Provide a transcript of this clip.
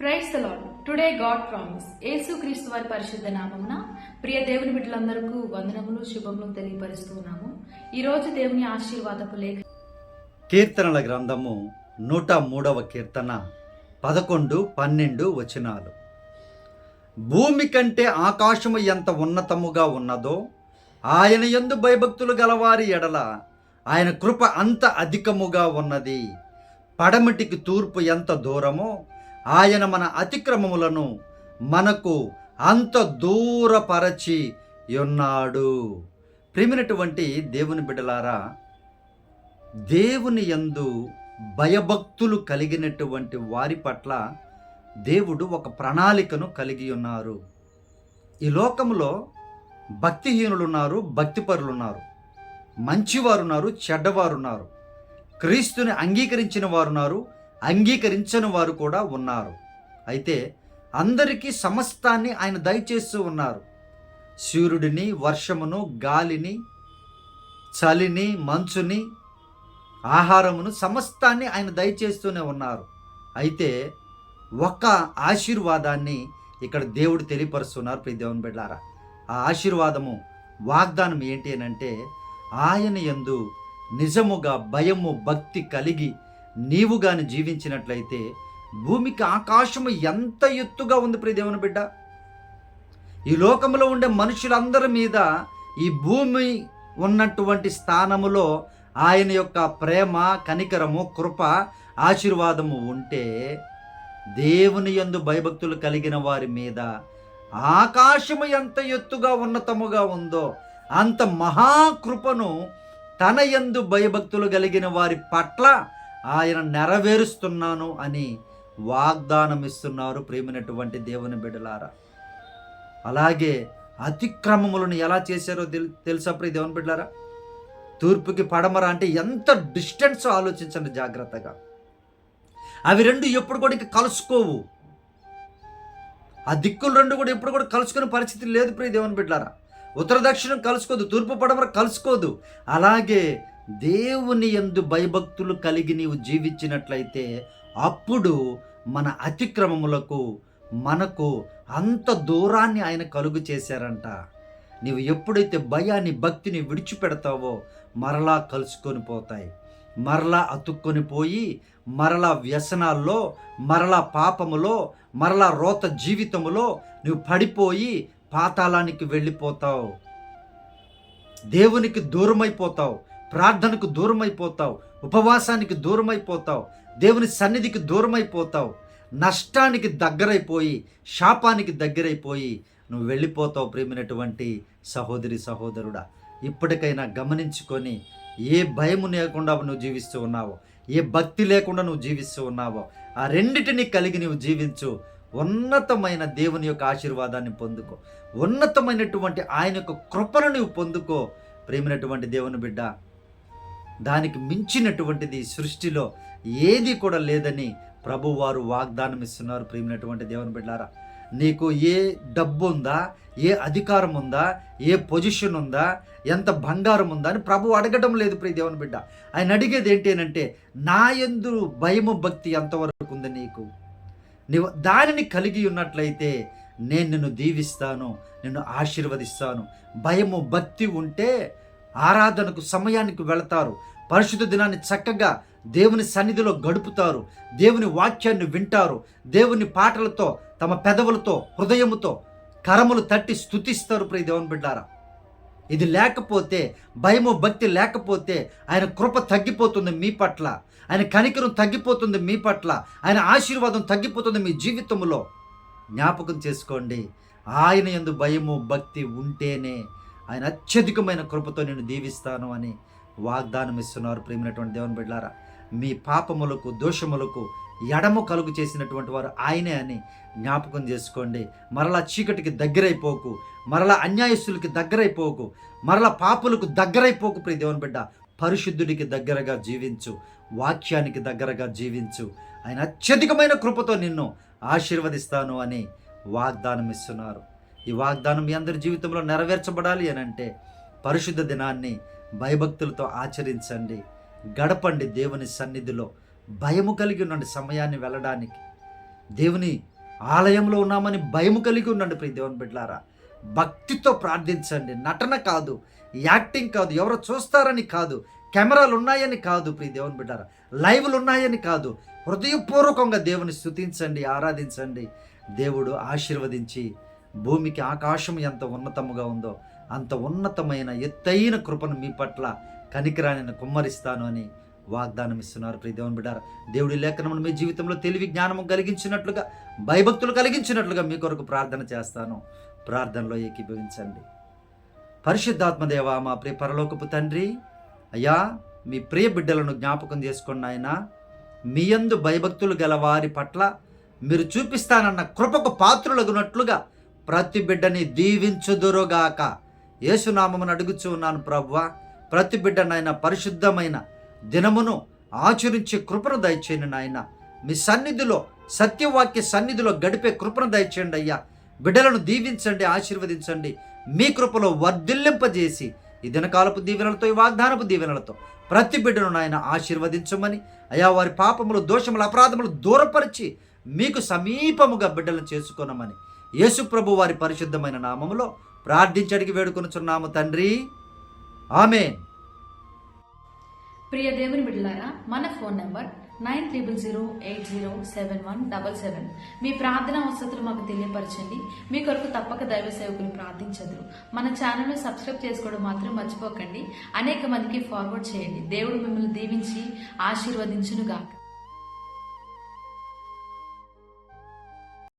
Praise Lord today God promise. యేసుక్రీస్తు వారి పరిశుద్ధ నామమున ప్రియ దేవుని బిడ్డలందరికీ వందనములు శుభములు తెలియపరుస్తున్నాము ఈరోజు దేవుని ఆశీర్వాదపు లేఖ కీర్తనల గ్రంథము నూట మూడవ కీర్తన పదకొండు పన్నెండు వచనాలు. భూమి కంటే ఆకాశము ఎంత ఉన్నతముగా ఉన్నదో ఆయన ఎందు భయభక్తులు గలవారి ఎడల ఆయన కృప అంత అధికముగా ఉన్నది. పడమటికి తూర్పు ఎంత దూరమో ఆయన మన అతిక్రమములను మనకు అంత దూరపరచి ఉన్నాడు. ప్రేమినటువంటి దేవుని బిడ్డలారా దేవుని యందు భయభక్తులు కలిగినటువంటి వారి పట్ల దేవుడు ఒక ప్రణాళికను కలిగి ఉన్నారు. ఈ లోకంలో భక్తిహీనులున్నారు భక్తిపరులున్నారు మంచివారున్నారు చెడ్డవారున్నారు క్రీస్తుని అంగీకరించిన వారున్నారు అంగీకరించని వారు కూడా ఉన్నారు. అయితే అందరికీ సమస్తాన్ని ఆయన దయచేస్తూ ఉన్నారు. సూర్యుడిని వర్షమును గాలిని చలిని మంచుని ఆహారమును సమస్తాన్ని ఆయన దయచేస్తూనే ఉన్నారు. అయితే ఒక్క ఆశీర్వాదాన్ని ఇక్కడ దేవుడు తెలియపరుస్తున్నారు ప్రతి దేవుని బిడ్డారా. ఆ ఆశీర్వాదము వాగ్దానం ఏంటి అని అంటే ఆయన యందు నిజముగా భయము భక్తి కలిగి నీవు గాని జీవించినట్లయితే భూమికి ఆకాశము ఎంత ఎత్తుగా ఉంది ప్రియ దేవుని బిడ్డ? ఈ లోకంలో ఉండే మనుషులందరి మీద ఈ భూమి ఉన్నటువంటి స్థానములో ఆయన యొక్క ప్రేమ కనికరము కృప ఆశీర్వాదము ఉంటే దేవుని యందు భయభక్తులు కలిగిన వారి మీద ఆకాశము ఎంత ఎత్తుగా ఉన్నతముగా ఉందో అంత మహాకృపను తన యందు భయభక్తులు కలిగిన వారి పట్ల ఆయన నెరవేరుస్తున్నాను అని వాగ్దానం ఇస్తున్నారు ప్రేమినటువంటి దేవుని బిడ్డలారా. అలాగే అతిక్రమములను ఎలా చేశారో తెల్ తెలుసా ప్రియ దేవుని బిడ్డలారా? తూర్పుకి పడమర అంటే ఎంత డిస్టెన్స్ ఆలోచించండి జాగ్రత్తగా. అవి రెండు ఎప్పుడు కూడా ఇంకా కలుసుకోవు. ఆ దిక్కులు రెండు కూడా ఎప్పుడు కూడా కలుసుకునే పరిస్థితి లేదు ప్రియ దేవుని బిడ్డారా ఉత్తర దక్షిణం కలుసుకోదు తూర్పు పడమర కలుసుకోదు. అలాగే దేవుని ఎందు భయభక్తులు కలిగి నీవు జీవించినట్లయితే అప్పుడు మన అతిక్రమములకు మనకు అంత దూరాన్ని ఆయన కలుగు చేశారంట. నీవు ఎప్పుడైతే భయాన్ని భక్తిని విడిచిపెడతావో మరలా కలుసుకొని పోతాయి. మరలా అతుక్కొని పోయి మరలా వ్యసనాల్లో మరలా పాపములో మరలా రోత జీవితములో నువ్వు పడిపోయి పాతాళానికి వెళ్ళిపోతావు. దేవునికి దూరమైపోతావు. ప్రార్థనకు దూరమైపోతావు ఉపవాసానికి దూరమైపోతావు దేవుని సన్నిధికి దూరమైపోతావు నష్టానికి దగ్గరైపోయి శాపానికి దగ్గరైపోయి నువ్వు వెళ్ళిపోతావు ప్రేమినటువంటి సహోదరి సహోదరుడా. ఇప్పటికైనా గమనించుకొని ఏ భయము లేకుండా నువ్వు జీవిస్తూ ఉన్నావో ఏ భక్తి లేకుండా నువ్వు జీవిస్తూ ఉన్నావో ఆ రెండిటిని కలిగి నువ్వు జీవించు. ఉన్నతమైన దేవుని యొక్క ఆశీర్వాదాన్ని పొందుకో. ఉన్నతమైనటువంటి ఆయన యొక్క కృపను నువ్వు పొందుకో. ప్రేమినటువంటి దేవుని బిడ్డ దానికి మించినటువంటిది సృష్టిలో ఏది కూడా లేదని ప్రభువారు వాగ్దానం ఇస్తున్నారు ప్రేమినటువంటి దేవుని బిడ్డారా నీకు ఏ డబ్బు ఉందా ఏ అధికారం ఉందా ఏ పొజిషన్ ఉందా ఎంత బంగారం ఉందా అని ప్రభు అడగడం లేదు. ప్రియ దేవుని బిడ్డ ఆయన అడిగేది ఏంటి అని అంటే నా ఎందు భయము భక్తి ఎంతవరకు ఉంది నీకు? నీవు దానిని కలిగి ఉన్నట్లయితే నేను నిన్ను దీవిస్తాను నిన్ను ఆశీర్వదిస్తాను. భయము భక్తి ఉంటే ఆరాధనకు సమయానికి వెళతారు. పరిశుద్ధ దినాన్ని చక్కగా దేవుని సన్నిధిలో గడుపుతారు. దేవుని వాక్యాన్ని వింటారు. దేవుని పాటలతో తమ పెదవులతో హృదయముతో కరములు తట్టి స్తుతిస్తారు ప్రియ దేవుని బిడ్డారా. ఇది లేకపోతే భయము భక్తి లేకపోతే ఆయన కృప తగ్గిపోతుంది మీ పట్ల. ఆయన కనికరం తగ్గిపోతుంది మీ పట్ల. ఆయన ఆశీర్వాదం తగ్గిపోతుంది మీ జీవితంలో. జ్ఞాపకం చేసుకోండి. ఆయన ఎందు భయము భక్తి ఉంటేనే ఆయన అత్యధికమైన కృపతో నేను దీవిస్తాను అని వాగ్దానం ఇస్తున్నారు ప్రేమైనటువంటి దేవుని బిడ్డారా మీ పాపములకు దోషములకు ఎడము కలుగు చేసినటువంటి వారు ఆయనే అని జ్ఞాపకం చేసుకోండి. మరలా చీకటికి దగ్గరైపోకు మరలా అన్యాయస్తులకి దగ్గరైపోకు మరలా పాపులకు దగ్గరైపోకు ప్రియ దేవుని బిడ్డ. పరిశుద్ధుడికి దగ్గరగా జీవించు వాక్యానికి దగ్గరగా జీవించు. ఆయన అత్యధికమైన కృపతో నిన్ను ఆశీర్వదిస్తాను అని వాగ్దానం ఇస్తున్నారు ఈ వాగ్దానం మీ అందరి జీవితంలో నెరవేర్చబడాలి అని అంటే పరిశుద్ధ దినాన్ని భయభక్తులతో ఆచరించండి. గడపండి దేవుని సన్నిధిలో. భయము కలిగి ఉండండి సమయాన్ని వెళ్ళడానికి. దేవుని ఆలయంలో ఉన్నామని భయం కలిగి ఉండండి ప్రియ దేవుని బిడ్డారా భక్తితో ప్రార్థించండి. నటన కాదు యాక్టింగ్ కాదు ఎవరో చూస్తారని కాదు కెమెరాలు ఉన్నాయని కాదు ప్రియ దేవుని బిడ్డారా లైవ్లు ఉన్నాయని కాదు హృదయపూర్వకంగా దేవుని స్తుతించండి ఆరాధించండి. దేవుడు ఆశీర్వదించి భూమికి ఆకాశం ఎంత ఉన్నతముగా ఉందో అంత ఉన్నతమైన ఎత్తైన కృపను మీ పట్ల కనికరాన్ని కుమ్మరిస్తాను అని వాగ్దానం ఇస్తున్నారు ప్రియ దేవుని బిడ్డారా దేవుడి లేఖనమును మీ జీవితంలో తెలివి జ్ఞానము కలిగించినట్లుగా భయభక్తులు కలిగించినట్లుగా మీ కొరకు ప్రార్థన చేస్తాను. ప్రార్థనలో ఏకీభవించండి. పరిశుద్ధాత్మదేవ మా ప్రియ పరలోకపు తండ్రి అయ్యా మీ ప్రియ బిడ్డలను జ్ఞాపకం చేసుకోండి ఆయన మీ యందు భయభక్తులు గల వారి పట్ల మీరు చూపిస్తానన్న కృపకు పాత్రులగునట్లుగా ప్రతి బిడ్డని దీవించుదురుగాక. యేసునామమును అడుగుచూ ఉన్నాను ప్రభువా ప్రతి బిడ్డనైనా పరిశుద్ధమైన దినమును ఆచరించే కృపను దయచేయండి నాయన. మీ సన్నిధిలో సత్యవాక్య సన్నిధిలో గడిపే కృపను దయచేయండి అయ్యా. బిడ్డలను దీవించండి ఆశీర్వదించండి. మీ కృపలో వర్ధిల్లింపజేసి ఈ దినకాలపు దీవెనలతో ఈ వాగ్దానపు దీవెనలతో ప్రతి బిడ్డను నాయన ఆశీర్వదించమని అయా వారి పాపములు దోషములు అపరాధములు దూరపరిచి మీకు సమీపముగా బిడ్డలను చేసుకోనమని యేసుప్రభు వారి పరిశుద్ధమైన నామములో ప్రార్థించడికి వేడుకొనుచున్నాము తండ్రి. ఆమె ప్రియ దేవుని బిడ్డలారా మన phone number nine triple zero eight zero seven one double seven. మీ ప్రార్థన అవసరతలు మాకు తెలియపరచండి. మీ కొరకు తప్పక దైవ సేవకులు ప్రార్థించదురు. మన ఛానల్ను సబ్స్క్రైబ్ చేసుకోవడం మాత్రం మర్చిపోకండి. అనేక మందికి ఫార్వర్డ్ చేయండి. దేవుడు మిమ్మల్ని దీవించి ఆశీర్వదించునుగాక.